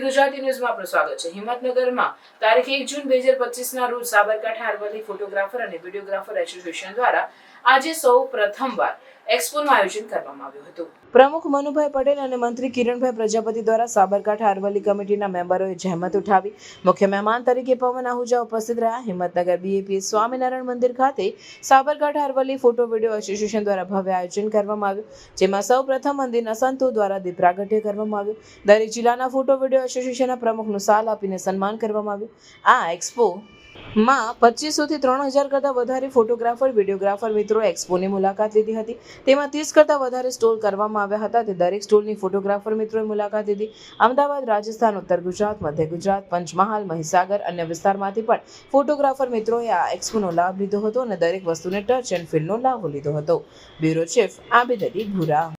ગુજરાતી ન્યૂઝમાં આપનું સ્વાગત છે. હિંમતનગરમાં તારીખ એક જૂન બે હજાર પચીસના રોજ સાબરકાંઠા અરવલ્લી ફોટોગ્રાફર અને વિડીયોગ્રાફર એસોસિએશન દ્વારા આજે સૌ પ્રથમવાર એક્સપોનું આયોજન કરવામાં આવ્યું હતું. પ્રમુખ મનુભાઈ પટેલ અને મંત્રી કિરણભાઈ પ્રજાપતિ દ્વારા સાબરકાંઠા અરવલ્લી કમિટીના મેમ્બરોએ જહેમત ઉઠાવી. મુખ્ય મહેમાન તરીકે પવન આહુજા ઉપસ્થિત રહ્યા. હિંમતનગર બીએપી સ્વામિનારાયણ મંદિર ખાતે Sabarkantha Aravalli photo video association દ્વારા ભવ્ય આયોજન કરવામાં આવ્યું. જેમાં સૌ પ્રથમ મંદિરના સંતો દ્વારા દીપરાગઢ્ય કરવામાં આવ્યું. દરેક જિલ્લાના ફોટો વીડિયો એસોસિએશનના પ્રમુખનું સાલ આપીને સન્માન કરવામાં આવ્યું. આ એક્સપો માં પચીસોથી ત્રણ હજાર કરતાં વધારે ફોટોગ્રાફર વિડીયોગ્રાફર મિત્રો એક્સપોની મુલાકાત લીધી હતી. તેમાં ત્રીસ કરતાં વધારે સ્ટોલ કરવામાં આવ્યા હતા. તે દરેક સ્ટોલની ફોટોગ્રાફર મિત્રોએ મુલાકાત લીધી. અમદાવાદ, રાજસ્થાન, ઉત્તર ગુજરાત, મધ્ય ગુજરાત, પંચમહાલ, મહીસાગર અન્ય વિસ્તારમાંથી પણ ફોટોગ્રાફર મિત્રોએ આ એક્સપોનો લાભ લીધો હતો અને દરેક વસ્તુને ટચ એન્ડ ફીલનો લાભ લીધો હતો. બ્યુરો ચીફ આબેદ અલી ભૂરા.